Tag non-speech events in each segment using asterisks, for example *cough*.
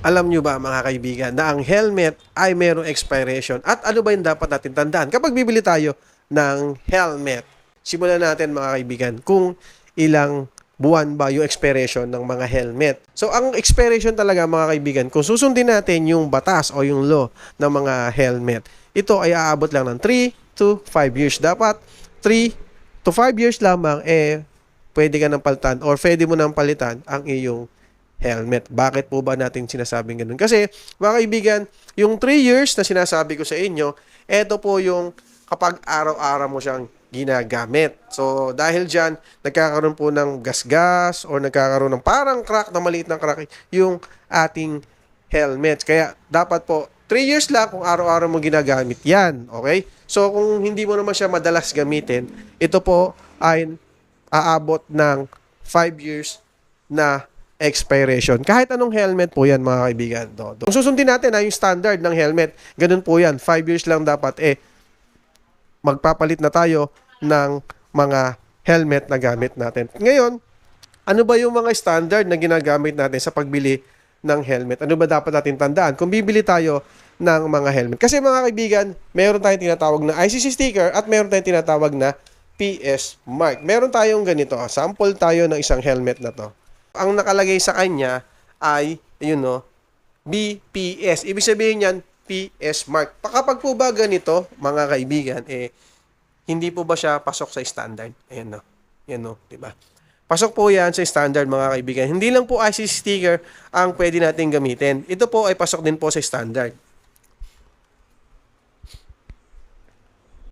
Alam nyo ba mga kaibigan na ang helmet ay mayroong expiration at ano ba yung dapat natin tandaan kapag bibili tayo ng helmet? Simulan natin mga kaibigan kung ilang buwan ba yung expiration ng mga helmet. So ang expiration talaga mga kaibigan, kung susundin natin yung batas o yung law ng mga helmet, ito ay aabot lang ng 3 to 5 years. Dapat 3 to 5 years lamang eh pwede ka nang palitan or pwede mo nang palitan ang iyong helmet. Bakit po ba natin sinasabing ganun? Kasi, mga kaibigan, yung 3 years na sinasabi ko sa inyo, ito po yung kapag araw-araw mo siyang ginagamit. So, dahil dyan, nagkakaroon po ng gasgas or nagkakaroon ng parang crack na maliit na crack yung ating helmet. Kaya, dapat po, 3 years lang kung araw-araw mo ginagamit yan. Okay? So, kung hindi mo naman siya madalas gamitin, ito po ay aabot ng 5 years na expiration. Kahit anong helmet po yan mga kaibigan. Do. Kung susundin natin na yung standard ng helmet, ganun po yan. 5 years lang dapat eh magpapalit na tayo ng mga helmet na gamit natin. Ngayon, ano ba yung mga standard na ginagamit natin sa pagbili ng helmet? Ano ba dapat natin tandaan? Kung bibili tayo ng mga helmet. Kasi mga kaibigan, meron tayong tinatawag na ICC sticker at meron tayong tinatawag na PS mark. Meron tayong ganito. Sample tayo ng isang helmet na to ang nakalagay sa kanya ay, yun no, BPS. Ibig sabihin yan, PS mark. Kapag po ba ganito, mga kaibigan, eh, hindi po ba siya pasok sa standard? Ayan no. Yan no, di ba? Pasok po yan sa standard mga kaibigan. Hindi lang po IC sticker ang pwede natin gamitin. Ito po ay pasok din po sa standard.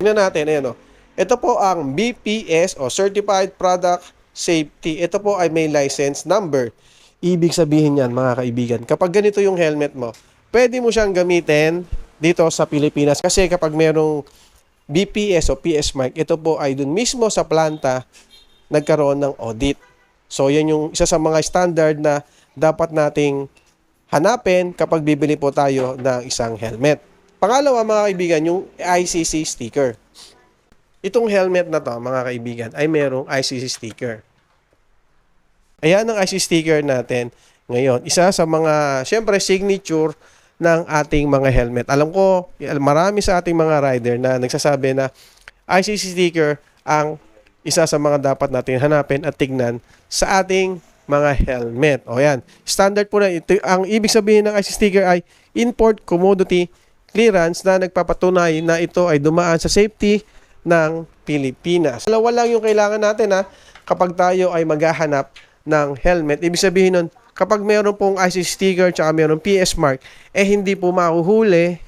Tingnan natin, ayan no. Ito po ang BPS o Certified Product safety. Ito po ay may license number. Ibig sabihin yan mga kaibigan, kapag ganito yung helmet mo, pwede mo siyang gamitin dito sa Pilipinas. Kasi kapag merong BPS o PS mark, ito po ay dun mismo sa planta nagkaroon ng audit. So yan yung isa sa mga standard na dapat nating hanapin kapag bibili po tayo ng isang helmet. Pangalawa mga kaibigan, yung ICC sticker. Itong helmet na to mga kaibigan ay merong ICC sticker. Ayan ang IC sticker natin ngayon. Isa sa mga, syempre, signature ng ating mga helmet. Alam ko, marami sa ating mga rider na nagsasabi na ICC sticker ang isa sa mga dapat natin hanapin at tignan sa ating mga helmet. O yan. Standard po na ito. Ang ibig sabihin ng IC sticker ay import commodity clearance na nagpapatunay na ito ay dumaan sa safety ng Pilipinas. Dalawa lang yung kailangan natin ha kapag tayo ay maghahanap ng helmet. Ibig sabihin nun, kapag meron pong IC sticker tsaka meron PS mark, eh hindi po mahuhuli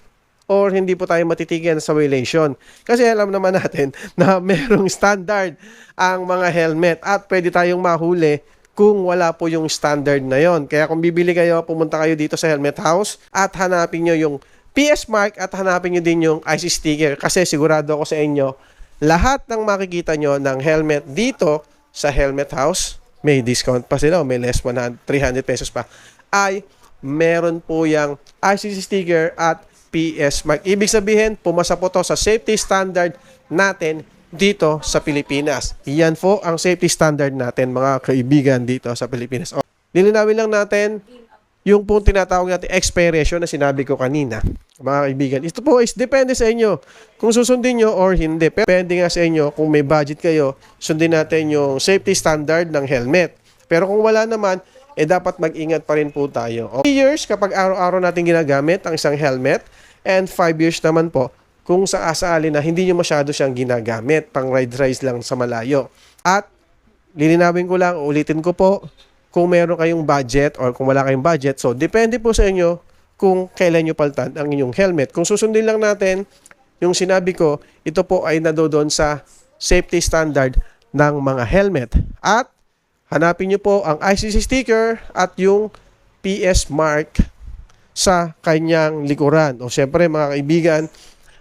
or hindi po tayo matitigan sa violation. Kasi alam naman natin *laughs* na merong standard ang mga helmet at pwede tayong mahuli kung wala po yung standard na yon. Kaya kung bibili kayo, pumunta kayo dito sa helmet house at hanapin nyo yung PS mark at hanapin nyo din yung IC sticker kasi sigurado ako sa inyo lahat ng makikita nyo ng helmet dito sa helmet house may discount pa sila, may less 100, 300 pesos pa, ay meron po yung ICC sticker at PS mark. Ibig sabihin, pumasa po to sa safety standard natin dito sa Pilipinas. Iyan po ang safety standard natin mga kaibigan dito sa Pilipinas. O, lilinawin lang natin yung pong tinatawag natin expiration na sinabi ko kanina. Mga kaibigan, ito po is depende sa inyo kung susundin nyo or hindi. Depende nga sa inyo kung may budget kayo, sundin natin yung safety standard ng helmet. Pero kung wala naman, eh dapat mag-ingat pa rin po tayo. 3 years kapag araw-araw natin ginagamit ang isang helmet and 5 years naman po kung sa asali na hindi nyo masyado siyang ginagamit, pang ride rise lang sa malayo. At lilinawin ko lang, ulitin ko po, kung meron kayong budget or kung wala kayong budget. So, depende po sa inyo kung kailan nyo paltan ang inyong helmet. Kung susundin lang natin yung sinabi ko, ito po ay nadodoon sa safety standard ng mga helmet. At hanapin nyo po ang ICC sticker at yung PS mark sa kanyang likuran. O syempre mga kaibigan,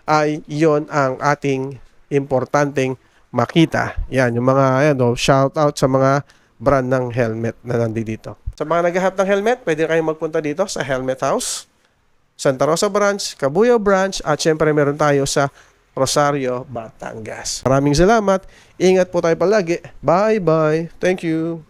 ay iyon ang ating importanteng makita. Yan, yung mga, yan, oh, shout out sa mga brand ng helmet na nandito. Sa mga naghahanap ng helmet, pwede kayong magpunta dito sa Helmet House, Santa Rosa Branch, Cabuyao Branch, at syempre meron tayo sa Rosario, Batangas. Maraming salamat. Ingat po tayo palagi. Bye-bye. Thank you.